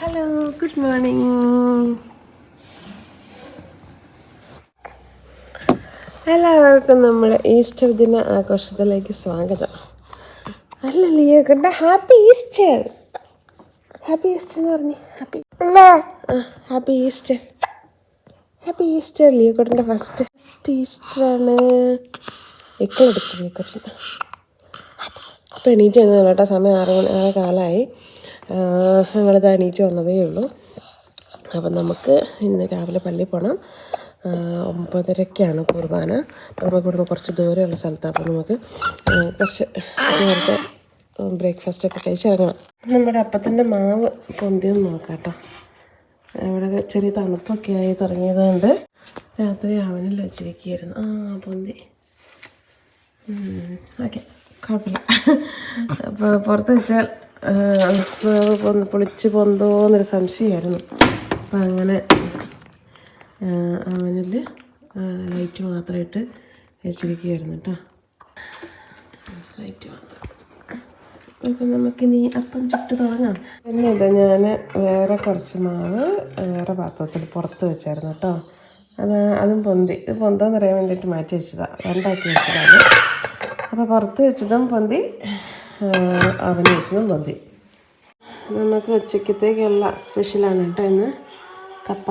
Hello good morning എല്ലാവർക്കും നമ്മുടെ Easter ദിന ആഘോഷത്തിലേക്ക് സ്വാഗതം. അല്ല ലിയോ കണ്ട ഹാപ്പി ഈസ്റ്റർ? ഹാപ്പി ഈസ്റ്റർ എന്ന് പറഞ്ഞു happy happy Easter. Happy Easter Leo കൊട്ടന്റെ first first Easter ആണ്. എക്കോ എടുത്തു ലിയോ കൊട്ടൻ അപ്പോൾ എണീറ്റ് വന്നത് കേട്ടോ സമയം ആറ് മണി ആറ് കാലമായി ഞങ്ങളിത് എണീറ്റ് വന്നതേ ഉള്ളൂ. അപ്പം നമുക്ക് ഇന്ന് രാവിലെ പള്ളി പോകണം ഒമ്പതരക്കാണ് കുർബാന. നമുക്ക് ഇവിടുന്ന് കുറച്ച് ദൂരെയുള്ള സ്ഥലത്താണ് അപ്പോൾ നമുക്ക് കുറച്ച് നേരത്തെ ബ്രേക്ക്ഫാസ്റ്റ് ഒക്കെ കഴിച്ചിറങ്ങണം നമ്മുടെ അപ്പത്തിന്റെ മാവ് പൊന്തിയെന്ന് നോക്കാം കേട്ടോ ഇവിടെ ചെറിയ തണുപ്പൊക്കെ ആയി തുടങ്ങിയത് കൊണ്ട് രാത്രി അവനിൽ വെച്ചിരിക്കുകയായിരുന്നു. ആ പൊന്തി. ഓക്കെ. കുഴപ്പമില്ല. അപ്പോൾ പുറത്ത് വെച്ചാൽ പൊളിച്ച് പൊന്തോന്നൊരു സംശയമായിരുന്നു. അപ്പം അങ്ങനെ അവനിൽ ലൈറ്റ് മാത്രമായിട്ട് വെച്ചിരിക്കുകയായിരുന്നു കേട്ടോ. ലൈറ്റ് മാത്രം. അപ്പം നമുക്കിനി അപ്പം ചുട്ട് തുടങ്ങാം. പിന്നെ ഇത് ഞാൻ വേറെ കുറച്ച് മാവ് വേറെ പാത്രത്തിൽ പുറത്ത് വെച്ചായിരുന്നു കേട്ടോ. അത് അതും പൊന്തി. ഇത് പൊന്തോന്നറിയാൻ വേണ്ടിയിട്ട് മാറ്റി വെച്ചതാണ് രണ്ടാക്കി വെച്ചതാണ്. അപ്പോൾ പുറത്ത് വെച്ചതും പൊന്തി. അവന് വെച്ചതും മതി. നമുക്ക് ഉച്ചക്കത്തേക്കുള്ള സ്പെഷ്യലാണ് കേട്ടോ ഇന്ന്. കപ്പ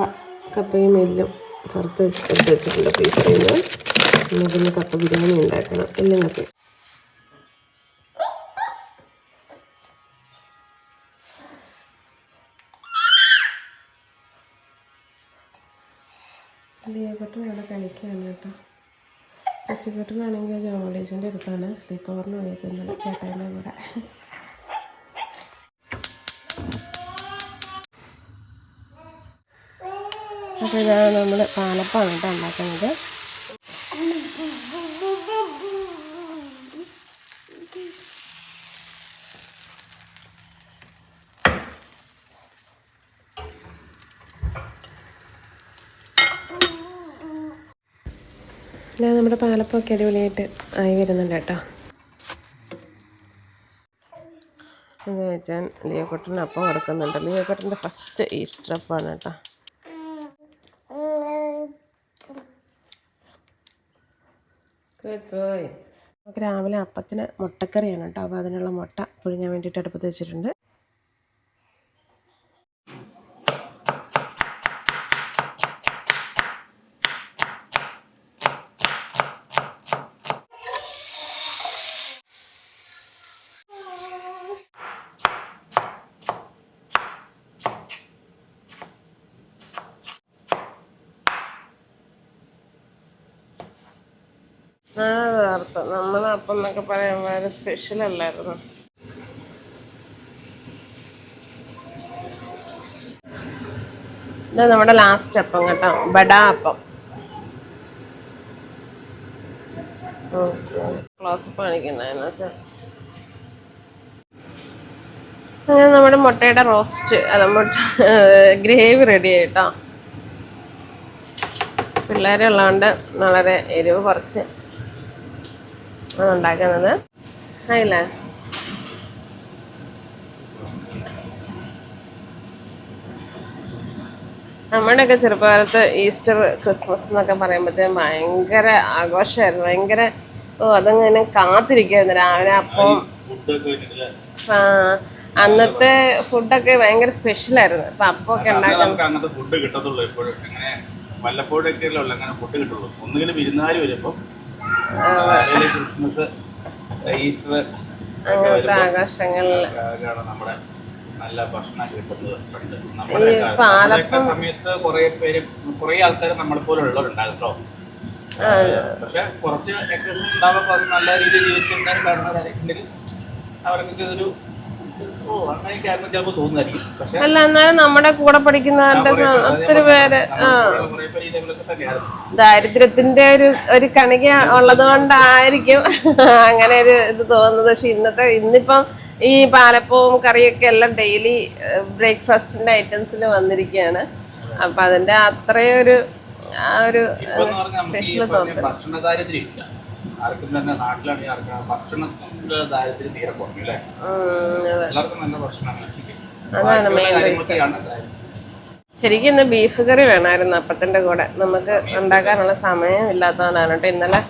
കപ്പയും എല്ലും പുറത്ത് എടുത്ത് വെച്ചിട്ടുണ്ട് ഫ്രീസറിൽ നിന്ന് നമുക്കിന്ന് കപ്പ ബിരിയാണി ഉണ്ടാക്കണം. എല്ലും കപ്പയും. ലിയക്കട്ടും ഇവിടെ കളിക്കുകയാണ് കേട്ടോ. ഉച്ചക്കട്ടിനാണെങ്കിൽ ജോമോളേജിന്റെ അടുത്താണ്. സ്ലീപ്പ് ഓവറിന് പോയിരിക്കുന്നത് ചേട്ടന്റെ കൂടെ. അപ്പോൾ ഇതാണ് നമ്മൾ പാലപ്പാണ് കേട്ടോ ഉണ്ടാക്കുന്നത്. അല്ല നമ്മുടെ പാലപ്പമൊക്കെ അടിപൊളിയായിട്ട് ആയി വരുന്നുണ്ട് കേട്ടോ. എന്ന് വെച്ചാൽ ലിയോക്കൊട്ടിന് അപ്പം കൊടുക്കുന്നുണ്ട്. ലിയോക്കൊട്ടിന്റെ ഫസ്റ്റ് ഈസ്റ്റർ അപ്പാണ് കേട്ടോ. നമുക്ക് രാവിലെ അപ്പത്തിന് മുട്ടക്കറിയാണ് കേട്ടോ. അപ്പോൾ അതിനുള്ള മുട്ട പുഴുങ്ങാൻ വേണ്ടിയിട്ട് അടുപ്പത്ത് വെച്ചിട്ടുണ്ട് അർത്ഥം നമ്മളെ അപ്പം എന്നൊക്കെ പറയാൻ വളരെ സ്പെഷ്യൽ അല്ലായിരുന്നു. ഇത് നമ്മുടെ ലാസ്റ്റ് അപ്പം കേട്ടോ. ബഡാ അപ്പം. ക്ലോസപ്പ് കാണിക്കുന്ന അതിനകത്ത്. നമ്മുടെ മുട്ടയുടെ റോസ്റ്റ്. അല്ല മുട്ട ഗ്രേവി റെഡി ആയിട്ടോ പിള്ളേരുള്ളതുകൊണ്ട് വളരെ എരിവ് കുറച്ച്. ആണ് ഉണ്ടാക്കുന്നത്. ആയില്ലേ? നമ്മുടെയൊക്കെ ചെറുപ്പകാലത്ത് ഈസ്റ്റർ ക്രിസ്മസ് എന്നൊക്കെ പറയുമ്പോഴത്തേക്കും ഭയങ്കര ആഘോഷമായിരുന്നു. ഭയങ്കര ഓ അതങ്ങനെ കാത്തിരിക്കുമായിരുന്നു രാവിലെ. അപ്പം ആ, അന്നത്തെ ഫുഡൊക്കെ ഭയങ്കര സ്പെഷ്യലായിരുന്നു. അപ്പൊ അപ്പൊക്കെ ഉണ്ടാക്കാൻ ഫുഡ് കിട്ടത്തുള്ളൂ. എപ്പോഴും അങ്ങനെ വല്ലപ്പോഴൊക്കെ അങ്ങനെ ഫുഡ് കിട്ടുള്ളൂ. ഒന്നുകിൽ വിരുന്നാര് വരുമ്പം അല്ലെങ്കിൽ ക്രിസ്മസ് ഈസ്റ്റർ അങ്ങനത്തെ ആഘോഷങ്ങളിൽ നമ്മുടെ നല്ല ഭക്ഷണം കിട്ടുന്നത് പണ്ട്. നമ്മുടെ സമയത്ത് കുറെ പേര് കുറെ ആൾക്കാർ നമ്മളെ പോലെ ഉള്ളവരുണ്ടാകും കേട്ടോ. പക്ഷെ കുറച്ച് ഉണ്ടാവുമ്പോൾ നല്ല രീതിയിൽ ജീവിച്ചിരുന്നാലും കാരണവരായിട്ടുണ്ടെങ്കിൽ അവർക്കൊക്കെ ഇതൊരു അല്ല എന്നാലും നമ്മുടെ കൂടെ പഠിക്കുന്നവരുടെ ഒത്തിരി പേര് ആ. ദാരിദ്ര്യത്തിന്റെ ഒരു ഒരു കണിക ഉള്ളത് കൊണ്ടായിരിക്കും അങ്ങനെ ഒരു ഇത് തോന്നുന്നത്. പക്ഷെ ഇന്നത്തെ ഇന്നിപ്പം ഈ പാലപ്പവും കറിയൊക്കെ എല്ലാം ഡെയിലി ബ്രേക്ക്ഫാസ്റ്റിന്റെ ഐറ്റംസിൽ വന്നിരിക്കുകയാണ്. അപ്പൊ അതിന്റെ അത്രയൊരു ആ ഒരു സ്പെഷ്യൽ എന്ന് നമുക്ക് ഭക്ഷണ ആർക്കും തന്നെ നാട്ടിലാണെങ്കിൽ ആർക്കും ഭക്ഷണത്തിന്റെ ദാരിദ്ര്യം തീരെ കുറഞ്ഞു അല്ലേ എല്ലാവർക്കും നല്ല ഭക്ഷണമാണ്. കാര്യം. ശരിക്കും ഇന്ന് ബീഫ് കറി വേണമായിരുന്നു അപ്പത്തിന്റെ കൂടെ. നമുക്ക് ഉണ്ടാക്കാനുള്ള സമയം ഇല്ലാത്തതുകൊണ്ടാണ് കേട്ടോ. ഇന്നലെ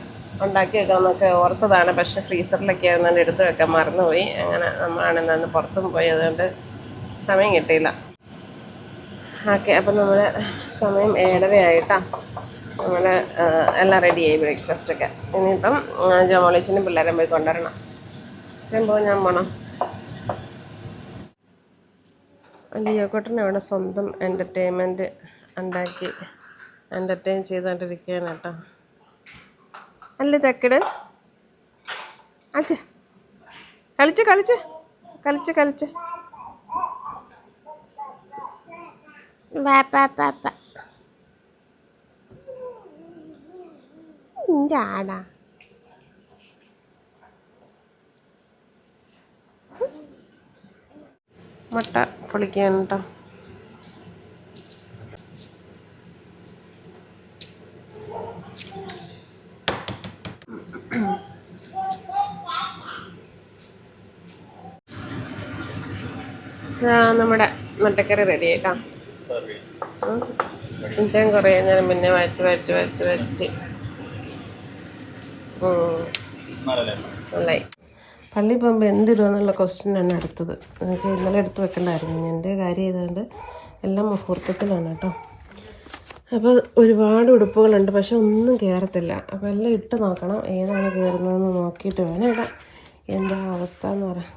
ഉണ്ടാക്കി വെക്കാമെന്നൊക്കെ ഓർത്തതാണ്. പക്ഷെ ഫ്രീസറിലൊക്കെ ആയിരുന്നുകൊണ്ട് എടുത്ത് വെക്കാൻ മറന്നുപോയി. അങ്ങനെ നമ്മളാണ് ഇന്ന് പുറത്തും പോയി. അതുകൊണ്ട് സമയം കിട്ടിയില്ല. ഓക്കെ അപ്പം നമ്മൾ സമയം ഏഴരയായിട്ടാ നമ്മൾ എല്ലാം റെഡിയായി ബ്രേക്ക്ഫാസ്റ്റൊക്കെ ഇനിയിപ്പം ജോമോളിച്ചിനും പിള്ളേരെ പോയി കൊണ്ടുവരണം. ചെമ്പോ ഞാൻ പോണം. ലിയോക്കോട്ടൻ അവിടെ സ്വന്തം എന്റർടൈൻമെന്റ് ഉണ്ടാക്കി എന്റർടൈൻ ചെയ്തുകൊണ്ടിരിക്കുകയാണ് കേട്ടോ. അല്ലേ തക്കട്? അച്ഛ കളിച്ച് കളിച്ച്. കളിച്ച് കളിച്ച്. വാ, പാ, പാ. ഇന്റെ ആടാ മുട്ട പൊളിക്കാൻ കേട്ടോ നമ്മുടെ മുട്ടക്കറി റെഡി ആയിട്ടാ കുറേ നേരം പിന്നെ വഴറ്റി വഴറ്റി വഴറ്റി വഴറ്റി പള്ളി പോകുമ്പോൾ എന്തിടുമെന്നുള്ള ക്വസ്റ്റ്യൻ ആണ് അടുത്തത്. എനിക്ക് ഇന്നലെ എടുത്ത് വെക്കണ്ടായിരുന്നു. എന്റെ കാര്യം ചെയ്തുകൊണ്ട് എല്ലാം മുഹൂർത്തത്തിലാണ് കേട്ടോ. അപ്പോൾ ഒരുപാട് ഉടുപ്പുകളുണ്ട് പക്ഷെ ഒന്നും കയറത്തില്ല അപ്പോൾ എല്ലാം ഇട്ട് നോക്കണം ഏതാണ് കയറുന്നതെന്ന് നോക്കിയിട്ട് വേണം ഇടാം എന്താ അവസ്ഥ എന്ന് പറയാം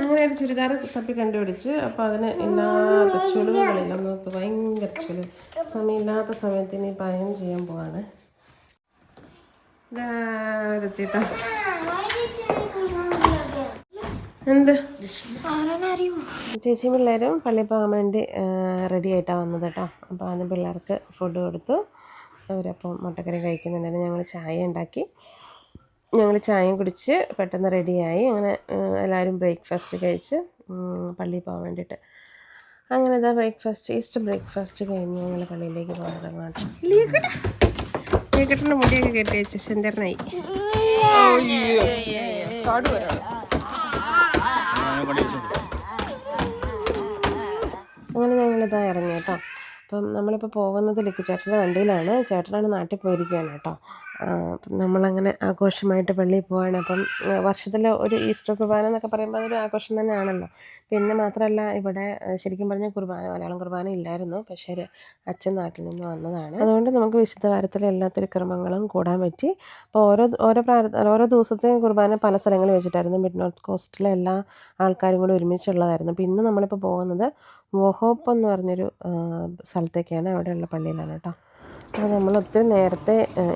അങ്ങനെ ഒരു ചുരിദാർ തപ്പി കണ്ടുപിടിച്ച് അപ്പോൾ അതിന് ഇല്ലാത്ത ചുളിവുകളില്ല. നമുക്ക് ഭയങ്കര ചുളിവ്. സമയമില്ലാത്ത സമയത്ത് ഇനി പയം ചെയ്യാൻ പോവാണ്. എന്ത്? ചേച്ചി പിള്ളേരും പള്ളി പോകാൻ വേണ്ടി റെഡി ആയിട്ടാണ് വന്നത് കേട്ടോ അപ്പോൾ ആദ്യം പിള്ളേർക്ക് ഫുഡ് കൊടുത്തു. അവരപ്പം മുട്ടക്കറി കഴിക്കുന്നുണ്ടായിരുന്നു. ഞങ്ങൾ ചായ ഉണ്ടാക്കി. ഞങ്ങൾ ചായയും കുടിച്ച് പെട്ടെന്ന് റെഡിയായി അങ്ങനെ എല്ലാവരും ബ്രേക്ക്ഫാസ്റ്റ് കഴിച്ച് പള്ളിയിൽ പോകാൻ വേണ്ടിയിട്ട്. അങ്ങനെ ഇതാ ബ്രേക്ക്ഫാസ്റ്റ് ഈസ്റ്റ് ബ്രേക്ക്ഫാസ്റ്റ് കഴിഞ്ഞ് ഞങ്ങൾ പള്ളിയിലേക്ക് പോകാൻ തുടങ്ങാം കേട്ടിട്ടുണ്ട് മുടിയൊക്കെ കെട്ടി വെച്ച്. സുന്ദരനായി. അങ്ങനെ ഞങ്ങളിതാ ഇറങ്ങി കേട്ടോ. അപ്പം നമ്മളിപ്പോൾ പോകുന്നത് ലിക്കുചേട്ടന്റെ വണ്ടിയിലാണ്. ചേട്ടനാണ് നാട്ടിൽ പോയിരിക്കുകയാണ് കേട്ടോ. നമ്മളങ്ങനെ ആഘോഷമായിട്ട് പള്ളിയിൽ പോവാണ്. അപ്പം വർഷത്തിൽ ഒരു ഈസ്റ്റർ കുർബാന എന്നൊക്കെ പറയുമ്പോൾ അതൊരു ആഘോഷം തന്നെയാണല്ലോ. പിന്നെ മാത്രമല്ല ഇവിടെ ശരിക്കും പറഞ്ഞാൽ കുർബാന മലയാളം കുർബാന ഇല്ലായിരുന്നു. പക്ഷേ ഒരു അച്ഛൻ നാട്ടിൽ നിന്ന് വന്നതാണ്. അതുകൊണ്ട് നമുക്ക് വിശുദ്ധ വാരത്തിലെ എല്ലാ തിരുക്രമങ്ങളും കൂടാൻ പറ്റി. അപ്പോൾ ഓരോ ഓരോ പ്രാർത്ഥന ഓരോ ദിവസത്തെയും കുർബാന പല സ്ഥലങ്ങളിൽ വെച്ചിട്ടായിരുന്നു. മിഡ് നോർത്ത് കോസ്റ്റിലെ എല്ലാ ആൾക്കാരും കൂടി ഒരുമിച്ചുള്ളതായിരുന്നു. അപ്പോൾ ഇന്ന് നമ്മളിപ്പോൾ പോകുന്നത് വോഹോപ്പ് എന്ന് പറഞ്ഞൊരു സ്ഥലത്തേക്കാണ്. അവിടെയുള്ള പള്ളിയിലാണ് കേട്ടോ. അപ്പോൾ നമ്മൾ ഒത്തിരി നേരത്തെ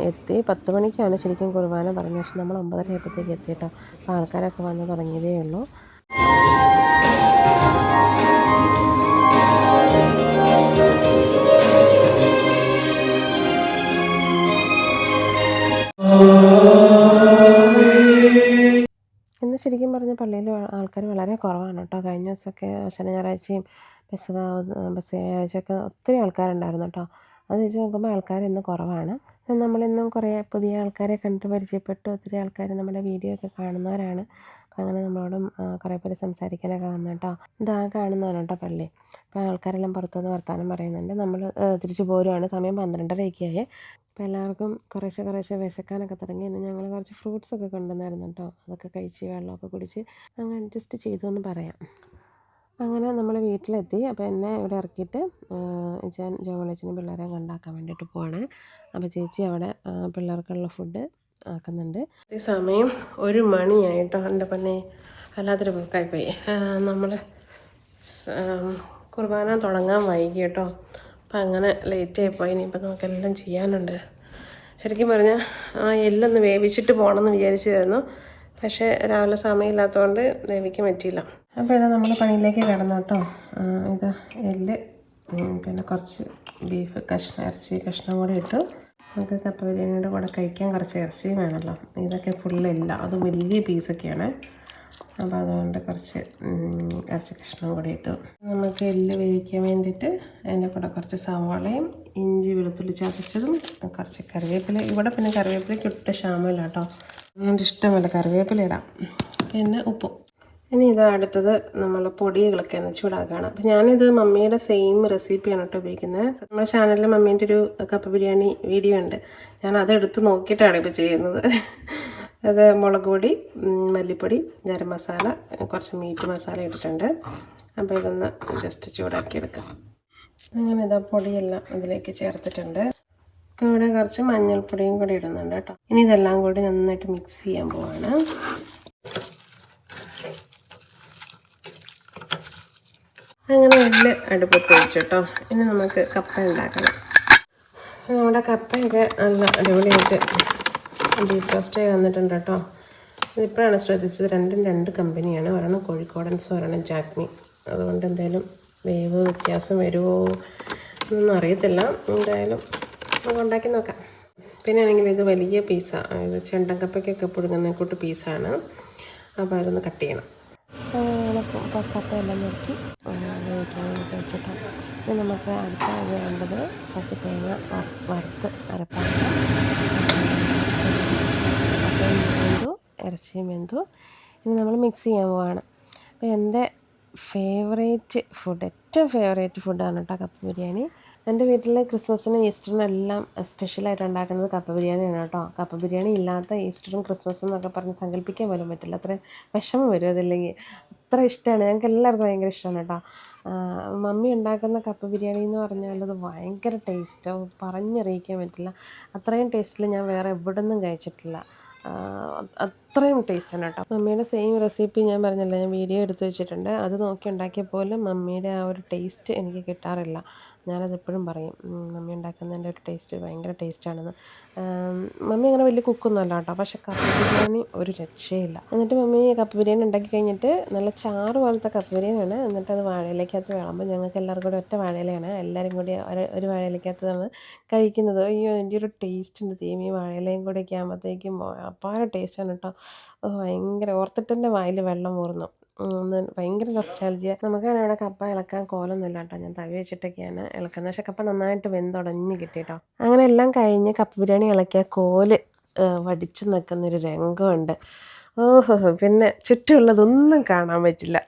എത്തി. പത്ത് മണിക്കാണ് ശരിക്കും കുർബാന പറഞ്ഞത്. പക്ഷെ നമ്മൾ ഒമ്പതര ആയപ്പോഴത്തേക്ക് എത്തി കേട്ടോ. അപ്പോൾ ആൾക്കാരൊക്കെ വന്ന് തുടങ്ങിയതേ ഉള്ളൂ. ഇന്ന് ശരിക്കും പറഞ്ഞ പള്ളിയിൽ ആൾക്കാർ വളരെ കുറവാണ് കേട്ടോ. കഴിഞ്ഞ ദിവസമൊക്കെ ശനി ഞായറാഴ്ചയും ബസ് ബസ് ഞായറാഴ്ചയൊക്കെ ഒത്തിരി ആൾക്കാരുണ്ടായിരുന്നു കേട്ടോ. അത് വെച്ച് നോക്കുമ്പോൾ ആൾക്കാർ ഇന്ന് കുറവാണ്. നമ്മളിന്നും കുറേ പുതിയ ആൾക്കാരെ കണ്ട് പരിചയപ്പെട്ടു. ഒത്തിരി ആൾക്കാർ നമ്മുടെ വീഡിയോ ഒക്കെ കാണുന്നവരാണ്. അങ്ങനെ നമ്മളോടും കുറേ പേര് സംസാരിക്കാനൊക്കെ വന്നു കേട്ടോ ഇതാ കാണുന്നതാണ് കേട്ടോ പള്ളി. അപ്പോൾ ആൾക്കാരെല്ലാം പുറത്തുനിന്ന് വർത്തമാനം പറയുന്നുണ്ട്. നമ്മൾ തിരിച്ചു പോരുവാണ്. സമയം പന്ത്രണ്ടരയൊക്കെയായി. അപ്പോൾ എല്ലാവർക്കും കുറേശ്ശെ കുറേശ്ശെ വിശക്കാനൊക്കെ തുടങ്ങി. പിന്നെ ഞങ്ങൾ കുറച്ച് ഫ്രൂട്ട്സ് ഒക്കെ കൊണ്ടുവന്നായിരുന്നു കേട്ടോ അതൊക്കെ കഴിച്ച് വെള്ളമൊക്കെ കുടിച്ച് അങ്ങ് അഡ്ജസ്റ്റ് ചെയ്തു എന്ന് പറയാം. അങ്ങനെ നമ്മൾ വീട്ടിലെത്തി. അപ്പോൾ എന്നെ ഇവിടെ ഇറക്കിയിട്ട് ഞാൻ ജോമലച്ചനും പിള്ളേരെയും കൊണ്ടാക്കാൻ വേണ്ടിയിട്ട് പോവാണ്. അപ്പോൾ ചേച്ചി അവിടെ പിള്ളേർക്കുള്ള ഫുഡ് ആക്കുന്നുണ്ട്. അതേ സമയം ഒരു മണിയായിട്ടോ? എന്റെ പൊന്നെ വല്ലാത്തൊരു പോയി നമ്മൾ കുർബാന തുടങ്ങാൻ വൈകി കേട്ടോ. അപ്പം അങ്ങനെ ആയിപ്പോയി ഇനിയിപ്പോൾ നമുക്കെല്ലാം ചെയ്യാനുണ്ട്. ശരിക്കും പറഞ്ഞാൽ ആ എല്ലൊന്ന് വേവിച്ചിട്ട് പോകണമെന്ന് വിചാരിച്ചതായിരുന്നു പക്ഷേ രാവിലെ സമയമില്ലാത്തതുകൊണ്ട് വേവിക്കാൻ പറ്റിയില്ല. അപ്പോൾ ഇതാ നമ്മൾ പണിയിലേക്ക് കിടന്നു കേട്ടോ. ഇത് എല്ല് പിന്നെ കുറച്ച് ബീഫ് കഷ്ണം ഇറച്ചി കഷ്ണം കൂടി ഇട്ടു. നമുക്ക് കപ്പ ബിരിയാണിയുടെ കൂടെ കഴിക്കാൻ കുറച്ച് ഇറച്ചിയും വേണമല്ലോ. ഇതൊക്കെ ഫുള്ളില്ല അത് വലിയ പീസൊക്കെയാണ് അപ്പോൾ അതുകൊണ്ട് കുറച്ച് ഇറച്ചി കഷ്ണം കൂടി ഇട്ടു. നമുക്ക് എല്ല് വേവിക്കാൻ വേണ്ടിയിട്ട് അതിന്റെ കൂടെ കുറച്ച് സവാളയും ഇഞ്ചി വെളുത്തുള്ളി ചതച്ചതും കുറച്ച് കറിവേപ്പില. ഇവിടെ പിന്നെ കറിവേപ്പിലയ്ക്ക് ഒട്ടും ക്ഷാമമില്ല കേട്ടോ. അതുകൊണ്ട് ഇഷ്ടമല്ല കറിവേപ്പില ഇടാം. പിന്നെ ഉപ്പും. ഇനി ഇത് അടുത്തത് നമ്മൾ പൊടികളൊക്കെ ഒന്ന് ചൂടാക്കുകയാണ് അപ്പം ഞാനിത് മമ്മിയുടെ സെയിം റെസിപ്പിയാണ് കേട്ടോ ഉപയോഗിക്കുന്നത് നമ്മുടെ ചാനലിൽ മമ്മീന്റെ ഒരു കപ്പ ബിരിയാണി വീഡിയോ ഉണ്ട്. ഞാൻ അത് എടുത്ത് നോക്കിയിട്ടാണ് ഇപ്പോൾ ചെയ്യുന്നത്. അത് മുളക് പൊടി മല്ലിപ്പൊടി ഗരം മസാല കുറച്ച് മീറ്റ് മസാല ഇട്ടിട്ടുണ്ട്. അപ്പോൾ ഇതൊന്ന് ജസ്റ്റ് ചൂടാക്കിയെടുക്കാം. അങ്ങനെ ഇതാ പൊടിയെല്ലാം ഇതിലേക്ക് ചേർത്തിട്ടുണ്ട്. ഇവിടെ കുറച്ച് മഞ്ഞൾപ്പൊടിയും കൂടി ഇടുന്നുണ്ട് കേട്ടോ ഇനി ഇതെല്ലാം കൂടി നന്നായിട്ട് മിക്സ് ചെയ്യാൻ പോവാണ്. അങ്ങനെ ഉള്ളിൽ അടുപ്പത്ത് വെച്ചു കേട്ടോ ഇനി നമുക്ക് കപ്പ ഉണ്ടാക്കണം. നമ്മുടെ കപ്പയൊക്കെ നല്ല അടിപൊളിയായിട്ട് ഡീപ് റോസ്റ്റ് വന്നിട്ടുണ്ട് കേട്ടോ ഇതിപ്പോഴാണ് ശ്രദ്ധിച്ചത്. രണ്ടും രണ്ട് കമ്പനിയാണ്. ഒരെണ്ണം കോഴിക്കോടൻസ് ഒരെണ്ണം ജാക്മി അതുകൊണ്ട് എന്തായാലും വേവ് വ്യത്യാസം വരുമോ എന്നൊന്നും അറിയത്തില്ല. എന്തായാലും നമുക്ക് ഉണ്ടാക്കി നോക്കാം. പിന്നെ ആണെങ്കിൽ ഇത് വലിയ പീസാണ് ഇത് ചെണ്ടൻ കപ്പയ്ക്കൊക്കെ പുഴുങ്ങുന്ന കൂട്ട് പീസാണ് അപ്പോൾ അതൊന്ന് കട്ട് ചെയ്യണം. കപ്പയെല്ലാം നോക്കി വേവിക്കാനായിട്ട് വെച്ചിട്ട് ഇനി നമുക്ക് അടുത്ത വേണ്ടത് കുറച്ച് തേങ്ങ വറുത്ത് അരപ്പാക്കുക വെന്തു ഇറച്ചിയും വെന്തു. ഇനി നമ്മൾ മിക്സ് ചെയ്യാൻ പോവാണ്. അപ്പോൾ എന്റെ ഫേവറേറ്റ് ഫുഡ് ഏറ്റവും ഫേവറേറ്റ് ഫുഡാണ് കേട്ടോ കപ്പ ബിരിയാണി. എന്റെ വീട്ടിൽ ക്രിസ്മസിനും ഈസ്റ്ററിനും എല്ലാം സ്പെഷ്യലായിട്ട് ഉണ്ടാക്കുന്നത് കപ്പ ബിരിയാണിയാണ് കേട്ടോ. കപ്പ ബിരിയാണി ഇല്ലാത്ത ഈസ്റ്ററും ക്രിസ്മസും എന്നൊക്കെ പറഞ്ഞ് സങ്കല്പിക്കാൻ പോലും പറ്റില്ല. അത്ര വിഷമം വരും അതില്ലെങ്കിൽ. അത്ര ഇഷ്ടമാണ്. ഞങ്ങൾക്ക് എല്ലാവർക്കും ഭയങ്കര ഇഷ്ടമാണ് കേട്ടോ. മമ്മി ഉണ്ടാക്കുന്ന കപ്പ ബിരിയാണി എന്ന് പറഞ്ഞാൽ അത് ഭയങ്കര ടേസ്റ്റ് പറഞ്ഞറിയിക്കാൻ പറ്റില്ല. അത്രയും ടേസ്റ്റിൽ ഞാൻ വേറെ എവിടെ നിന്നും കഴിച്ചിട്ടില്ല അത്രയും ടേസ്റ്റാണ് കേട്ടോ. മമ്മിയുടെ സെയിം റെസിപ്പി ഞാൻ പറഞ്ഞല്ലോ. ഞാൻ വീഡിയോ എടുത്ത് വെച്ചിട്ടുണ്ട്. അത് നോക്കി ഉണ്ടാക്കിയ പോലും മമ്മിയുടെ ആ ഒരു ടേസ്റ്റ് എനിക്ക് കിട്ടാറില്ല. ഞാനത് എപ്പോഴും പറയും മമ്മി ഉണ്ടാക്കുന്നതിന്റെ ഒരു ടേസ്റ്റ് ഭയങ്കര ടേസ്റ്റാണെന്ന് മമ്മി അങ്ങനെ വലിയ കുക്കൊന്നും അല്ല കേട്ടോ. പക്ഷേ കപ്പ ബിരിയാണി ഒരു രക്ഷയില്ല. എന്നിട്ട് മമ്മി കപ്പ ബിരിയാണി ഉണ്ടാക്കി കഴിഞ്ഞിട്ട് നല്ല ചാറ് പോലത്തെ കപ്പ ബിരിയാണിയാണ്. എന്നിട്ട് അത് വാഴയിലേക്കകത്ത് വിളമ്പും ഞങ്ങൾക്ക് എല്ലാവർക്കും കൂടി ഒറ്റ വാഴയിലയാണ്. എല്ലാവരും കൂടി ഒരു വാഴയിലേക്കകത്താണ് കഴിക്കുന്നത്. അയ്യോ എന്റെ ഒരു ടേസ്റ്റ് ഉണ്ട്. തീമി വാഴയിലയും ഒക്കെ ആകുമ്പോഴത്തേക്കും അപ്പാര ടേസ്റ്റാണ് കേട്ടോ. ഭയങ്കര ഓർത്തിട്ട് എന്റെ വായിൽ വെള്ളം ഒന്ന് ഭയങ്കര നൊസ്റ്റാലജിയ നമുക്കാണ് ഇവിടെ കപ്പ ഇളക്കാൻ കോലൊന്നുമില്ല കേട്ടോ. ഞാൻ തവി വെച്ചിട്ടൊക്കെയാണ് ഇളക്കുന്നത്. പക്ഷെ കപ്പ നന്നായിട്ട് വെന്തുടഞ്ഞ് കിട്ടി കേട്ടോ അങ്ങനെ എല്ലാം കഴിഞ്ഞ് കപ്പ ബിരിയാണി ഇളക്കിയ കോൽ വടിച്ചു വടിച്ച് നിൽക്കുന്നൊരു രംഗമുണ്ട്. ഓഹോ പിന്നെ ചുറ്റുമുള്ളതൊന്നും കാണാൻ പറ്റില്ല.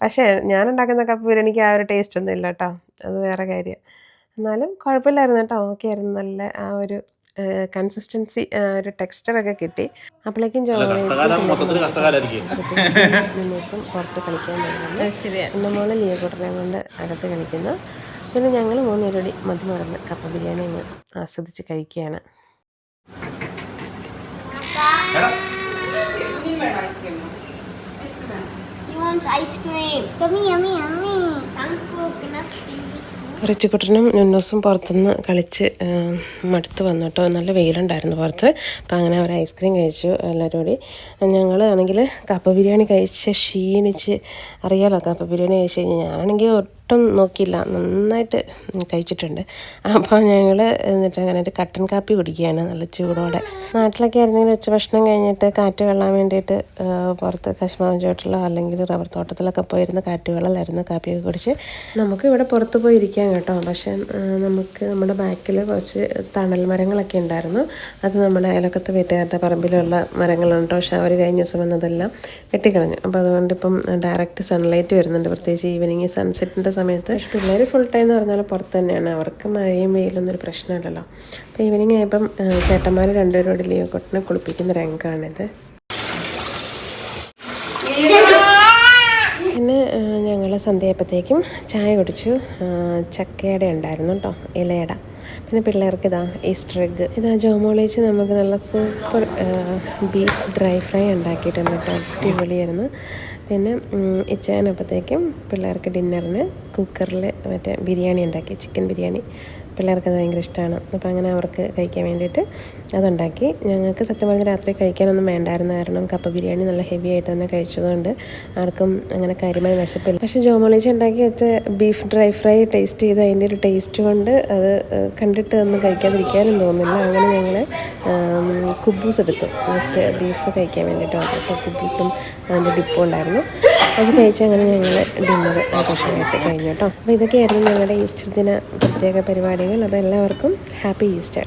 പക്ഷേ ഞാനുണ്ടാക്കുന്ന കപ്പ ബിരിയാണിക്ക് ആ ഒരു ടേസ്റ്റ് ഒന്നും ഇല്ല കേട്ടോ. അത് വേറെ കാര്യം. എന്നാലും കുഴപ്പമില്ലായിരുന്നു കേട്ടോ. ഓക്കെ ആയിരുന്നു. നല്ല ആ ഒരു കൺസിസ്റ്റൻസി ഒരു ടെക്സ്ചറൊക്കെ കിട്ടി. അപ്പോഴേക്കും ദിവസം പുറത്ത് കളിക്കാൻ പോകുന്നുണ്ട് എന്റെ മോൾ ലിയോ കുട്ടനെ കൊണ്ട് അകത്ത് കളിക്കുന്നു. പിന്നെ ഞങ്ങൾ മൂന്നുപേരോടി മതി മറന്ന് കപ്പ ബിരിയാണി അങ്ങ് ആസ്വദിച്ച് കഴിക്കുകയാണ്. Ice cream wants ice cream. Yummy, yummy, yummy. Uncle, can I finish? റിച്ചുക്കുട്ടനും നുന്നോസും പുറത്തുനിന്ന് കളിച്ച് മടുത്ത് വന്നു കേട്ടോ നല്ല വെയിലുണ്ടായിരുന്നു പുറത്ത്. അപ്പം അങ്ങനെ അവർ ഐസ്ക്രീം കഴിച്ചു എല്ലാവരും കൂടി. ഞങ്ങൾ ആണെങ്കിൽ കപ്പ ബിരിയാണി കഴിച്ച് ക്ഷീണിച്ച് അറിയാലോ കപ്പ ബിരിയാണി കഴിച്ച് കഴിഞ്ഞാൽ ഞാനാണെങ്കിൽ ഒട്ടും നോക്കിയില്ല. നന്നായിട്ട് കഴിച്ചിട്ടുണ്ട്. അപ്പോൾ ഞങ്ങൾ എന്നിട്ട് അങ്ങനെ ഒരു കട്ടൻ കാപ്പി കുടിക്കുകയാണ് നല്ല ചൂടോടെ. നാട്ടിലൊക്കെ ആയിരുന്നെങ്കിൽ ഉച്ചഭക്ഷണം കഴിഞ്ഞിട്ട് കാറ്റ് കൊള്ളാൻ വേണ്ടിയിട്ട് പുറത്ത് കശ്മാവ് ചോട്ടിലോ അല്ലെങ്കിൽ റബ്ബർ തോട്ടത്തിലൊക്കെ പോയിരുന്ന കാറ്റ് വെള്ളമായിരുന്നു കാപ്പിയൊക്കെ കുടിച്ച്. നമുക്ക് ഇവിടെ പുറത്ത് പോയി ഇരിക്കാം കേട്ടോ. പക്ഷേ നമുക്ക് നമ്മുടെ ബാക്കിൽ കുറച്ച് തണൽ മരങ്ങളൊക്കെ ഉണ്ടായിരുന്നു. അത് നമ്മുടെ അയലക്കത്ത് വീട്ടുകാരുടെ പറമ്പിലുള്ള മരങ്ങളുണ്ട്. പക്ഷേ അവർ കഴിഞ്ഞ ദിവസം വന്നതെല്ലാം വെട്ടിക്കളഞ്ഞു. അപ്പോൾ അതുകൊണ്ട് ഇപ്പം ഡയറക്റ്റ് സൺലൈറ്റ് വരുന്നുണ്ട്. പ്രത്യേകിച്ച് ഈവനിങ് സൺസെറ്റിന്റെ സമയത്ത്. പിള്ളേർ ഫുൾ ടൈം എന്ന് പറഞ്ഞാൽ പുറത്ത് തന്നെയാണ്. അവർക്ക് മഴയും വെയിലൊന്നും ഒരു പ്രശ്നമില്ലല്ലോ. അപ്പോൾ ഈവനിങ് ആയപ്പം ചേട്ടന്മാർ രണ്ടുപേരോട് ലീവ് കൊട്ടിനെ കുളിപ്പിക്കുന്ന രംഗമാണിത് പിന്നെ ഞങ്ങൾ സന്ധ്യയപ്പോഴത്തേക്കും ചായ കുടിച്ചു. ചക്കയുടെ ഉണ്ടായിരുന്നു കേട്ടോ ഇലയട. പിന്നെ പിള്ളേർക്ക് ഇതാ ഈസ്റ്റർ എഗ്ഗ് ഇതാ ജോമോളേച്ച് നമുക്ക് നല്ല സൂപ്പർ ബീഫ് ഡ്രൈ ഫ്രൈ ഉണ്ടാക്കിയിട്ടുണ്ട്. കേട്ടോ അടിപൊളിയായിരുന്നു. പിന്നെ ഇച്ചാനപ്പോഴത്തേക്കും പിള്ളേർക്ക് ഡിന്നറിന് കുക്കറിൽ മറ്റേ ബിരിയാണി ഉണ്ടാക്കി ചിക്കൻ ബിരിയാണി. പിള്ളേർക്ക് അത് ഭയങ്കര ഇഷ്ടമാണ് അപ്പോൾ അങ്ങനെ അവർക്ക് കഴിക്കാൻ വേണ്ടിയിട്ട് അതുണ്ടാക്കി. ഞങ്ങൾക്ക് സത്യം പറഞ്ഞാൽ രാത്രി കഴിക്കാനൊന്നും വേണ്ടായിരുന്നു കാരണം കപ്പ ബിരിയാണി നല്ല ഹെവി ആയിട്ട് തന്നെ കഴിച്ചതുകൊണ്ട് ആർക്കും അങ്ങനെ കാര്യമായി വിശപ്പില്ല. പക്ഷേ ജോമോളിച്ച് ഉണ്ടാക്കി വെച്ച ബീഫ് ഡ്രൈ ഫ്രൈ ടേസ്റ്റ് ചെയ്ത് അതിന്റെ ഒരു ടേസ്റ്റ് കൊണ്ട് അത് കണ്ടിട്ട് ഒന്നും കഴിക്കാതിരിക്കാനും തോന്നില്ല. അങ്ങനെ ഞങ്ങൾ കുബൂസ് എടുത്തു. ജസ്റ്റ് ബീഫ് കഴിക്കാൻ വേണ്ടിയിട്ട് അപ്പോൾ കുബൂസും അതിന്റെ ഡിപ്പും ഉണ്ടായിരുന്നു. അത് കഴിച്ച് അങ്ങനെ ഞങ്ങൾ ഡിന്നർ ഭക്ഷണമൊക്കെ കഴിഞ്ഞു കേട്ടോ. അപ്പോൾ ഇതൊക്കെയായിരുന്നു ഞങ്ങളുടെ ഈസ്റ്റർ ദിന പ്രത്യേക പരിപാടികൾ. അപ്പോൾ എല്ലാവർക്കും ഹാപ്പി ഈസ്റ്റർ.